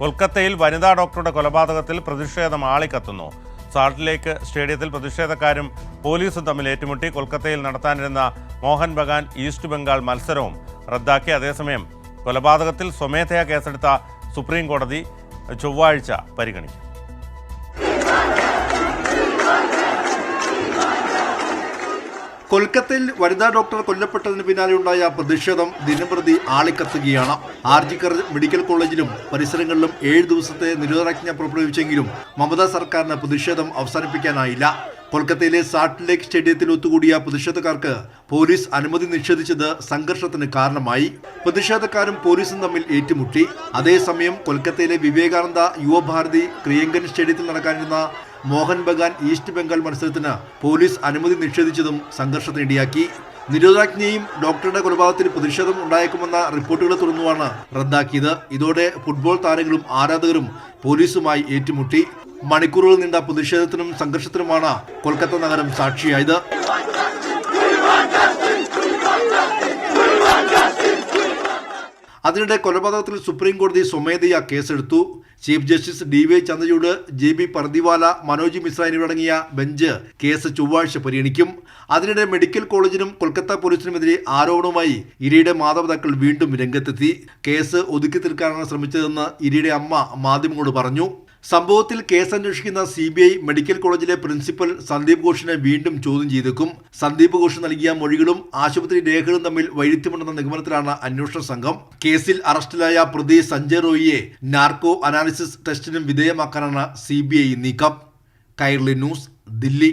കൊൽക്കത്തയിൽ വനിതാ ഡോക്ടറുടെ കൊലപാതകത്തിൽ പ്രതിഷേധം ആളിക്കത്തുന്നു. സാൾട്ട് ലേക്ക് സ്റ്റേഡിയത്തിൽ പ്രതിഷേധക്കാരും പോലീസും തമ്മിൽ ഏറ്റുമുട്ടി. കൊൽക്കത്തയിൽ നടത്താനിരുന്ന മോഹൻ ബഗാൻ ഈസ്റ്റ് ബംഗാൾ മത്സരവും റദ്ദാക്കി. അതേസമയം കൊലപാതകത്തിൽ സ്വമേധയാ കേസെടുത്ത സുപ്രീം കോടതി ചൊവ്വാഴ്ച പരിഗണിക്കും. കൊൽക്കത്തയിൽ വനിതാ ഡോക്ടർ കൊല്ലപ്പെട്ടതിന് പിന്നാലെയുണ്ടായ പ്രതിഷേധം ദിനംപ്രതി ആളിക്കത്തുകയാണ്. ആർജിക്കർ മെഡിക്കൽ കോളേജിലും പരിസരങ്ങളിലും ഏഴ് ദിവസത്തെ നിരോധനാജ്ഞ പുറപ്പെടുവിച്ചെങ്കിലും മമതാ സർക്കാരിന് പ്രതിഷേധം അവസാനിപ്പിക്കാനായില്ല. കൊൽക്കത്തയിലെ സാൾട്ട് ലേക്ക് സ്റ്റേഡിയത്തിൽ ഒത്തുകൂടിയ പ്രതിഷേധക്കാർക്ക് പോലീസ് അനുമതി നിഷേധിച്ചത് സംഘർഷത്തിന് കാരണമായി. പ്രതിഷേധക്കാരും പോലീസും തമ്മിൽ ഏറ്റുമുട്ടി. അതേസമയം കൊൽക്കത്തയിലെ വിവേകാനന്ദ യുവഭാരതി ക്രിയങ്കൻ സ്റ്റേഡിയത്തിൽ നടക്കാനിരുന്ന മോഹൻ ബഗാൻ ഈസ്റ്റ് ബംഗാൾ മത്സരത്തിന് പോലീസ് അനുമതി നിഷേധിച്ചതും സംഘർഷത്തിനിടയാക്കി നിരോധനാജ്ഞയും ഡോക്ടറുടെ കൊലപാതകത്തിൽ പ്രതിഷേധം ഉണ്ടായേക്കുമെന്ന റിപ്പോർട്ടുകളെ തുടർന്നുമാണ് റദ്ദാക്കിയത്. ഇതോടെ ഫുട്ബോൾ താരങ്ങളും ആരാധകരും പോലീസുമായി ഏറ്റുമുട്ടി. മണിക്കൂറുകൾ നീണ്ട പ്രതിഷേധത്തിനും സംഘർഷത്തിനുമാണ് കൊൽക്കത്ത നഗരം സാക്ഷിയായത്. അതിനിടെ കൊലപാതകത്തിൽ സുപ്രീം കോടതി സ്വമേധയാ കേസെടുത്തു. Chief justice D Y Chandrachud J B Pardiwala Manoj Mishra എന്നിവരടങ്ങിയ ബെഞ്ച് കേസ് ചൊവ്വാഴ്ച പരിഗണിക്കും. അതിനിടെ മെഡിക്കൽ കോളേജിനും കൊൽക്കത്ത പോലീസിനുമെതിരെ ആരോപണവുമായി ഇരിയുടെ മാതാപിതാക്കൾ വീണ്ടും രംഗത്തെത്തി. കേസ് ഒതുക്കി തീർക്കാനാണ് ശ്രമിച്ചതെന്ന് ഇരിയുടെ അമ്മ മാധ്യമങ്ങളോട് പറഞ്ഞു. സംഭവത്തിൽ കേസ് അന്വേഷിക്കുന്ന സി ബി ഐ മെഡിക്കൽ കോളേജിലെ പ്രിൻസിപ്പൽ സന്ദീപ് ഘോഷിനെ വീണ്ടും ചോദ്യം ചെയ്തേക്കും. സന്ദീപ് ഘോഷ് നൽകിയ മൊഴികളും ആശുപത്രി രേഖകളും തമ്മിൽ വൈരുദ്ധ്യമുണ്ടെന്ന നിഗമനത്തിലാണ് അന്വേഷണ സംഘം. കേസിൽ അറസ്റ്റിലായ പ്രതി സഞ്ജയ് റോയിയെ നാർക്കോ അനാലിസിസ് ടെസ്റ്റിനും വിധേയമാക്കാനാണ് സി നീക്കം. കൈർലി ന്യൂസ് ദില്ലി.